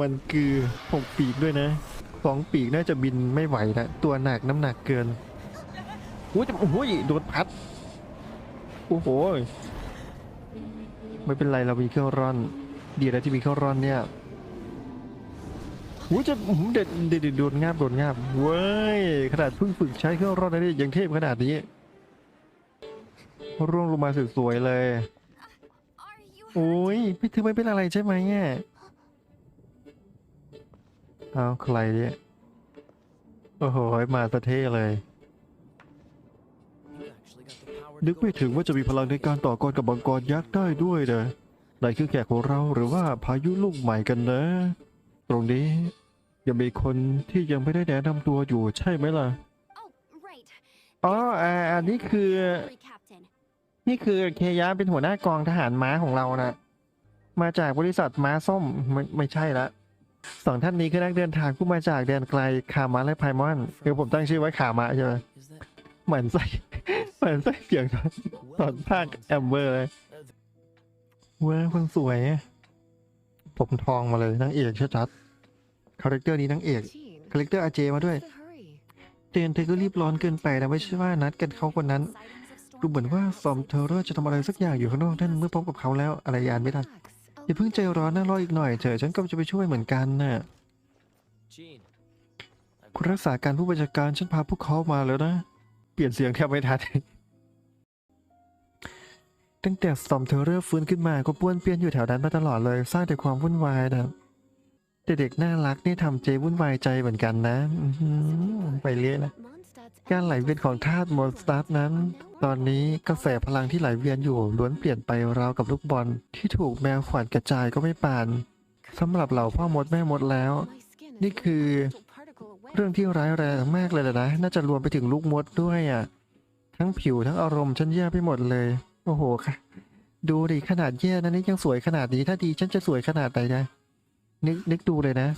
มันคือหกปีกด้วยนะสองปีกน่าจะบินไม่ไหวนะตัวหนักน้ำหนักเกินอุ้ยแต่โอ้ยโดนพัด โอ้โห ไม่เป็นไรเรามีเครื่องร่อน ดีแล้วที่มีเครื่องร่อนเนี่ยอุ้จะเด็ดเด็ดเด็ดโดนงาบโดนงาบเว้ยขนาดเพิ่งฝึกใช้เครื่องร่อนนะนี่ยังเทพขนาดนี้ ร่วงลงมาสวยๆเลย โอ้ยพี่เธอไม่เป็นอะไรใช่ไหมเนี่ย เอาใครเนี่ย โอ้โห มาสะเท่เลย นึกไม่ถึงว่าจะมีพลังในการต่อกรกับบังกรยักษ์ได้ด้วยเด้อไหนคือแขกของเราหรือว่าพายุลูกใหม่กันนะ ตรงนี้ยังมีคนที่ยังไม่ได้แนะนำตัวอยู่ใช่ไหมล่ะ อ๋ออันนี้คือ นี่คือเคยะเป็นหัวหน้ากองทหารม้าของเรานะมาจากบริษัทม้าส้มไม่ไม่ใช่ละ สองท่านนี้คือนักเดินทางผู้มาจากแดนไกลคามะและไพมอนคือผมตั้งชื่อไว้ขามะใช่ไหมเหมือนใส่เหมือนใส่เสียงตอนตอนภาคแอมเบอร์เลยเว้ยคนสวยผมทองมาเลยนางเอกชัดๆคาแรคเตอร์นี้นางเอกคาแรคเตอร์อาเจมาด้วยเจนเธอก็รีบร้อนเกินไปนะไม่ใช่ว่านัดกันเขาคนนั้นดูเหมือนว่าซอมเทอร์จะทำอะไรสักอย่างอยู่ข้างนอกนั่นเมื่อพบกับเขาแล้วอะไรยานไม่ทัน อย่าเพิ่งใจร้อนนะรออีกหน่อยเถอะฉันก็จะไปช่วยเหมือนกันน่ะ Gene? คุณรักษาการผู้บัญชาการฉันพาพวกเขามาแล้วนะ เปลี่ยนเสียงแทบไม่ทันตั้งแต่ซอมเทอร์ฟื้นขึ้นมาก็ป้วนเปี้ยนอยู่แถวนั้นมาตลอดเลย สร้างแต่ความวุ่นวายนะแต่เด็กน่ารักนี่ทำเจวุ่นวายใจเหมือนกันนะอื้อหือไปเรื่อยนะ Mondstadt's การไหลเวียนของธาตุมอนสตาร์นั้น ตอนนี้กระแสพลังที่ไหลเวียนอยู่ล้วนเปลี่ยนไปราวกับลูกบอล ที่ถูกแมวขวานกระจายก็ไม่ปานสำหรับเหล่าพ่อมดแม่มดแล้ว นี่คือเรื่องที่ร้ายแรงมากเลยแหละนะ น่าจะรวมไปถึงลูกมดด้วยอะ ทั้งผิวทั้งอารมณ์ฉันแย่ไปหมดเลย โอ้โหค่ะ ดูดิขนาดแย่นะนี่ยังสวยขนาดนี้ ถ้าดีฉันจะสวยขนาดไหนนะนึกนึกดูเลยนะ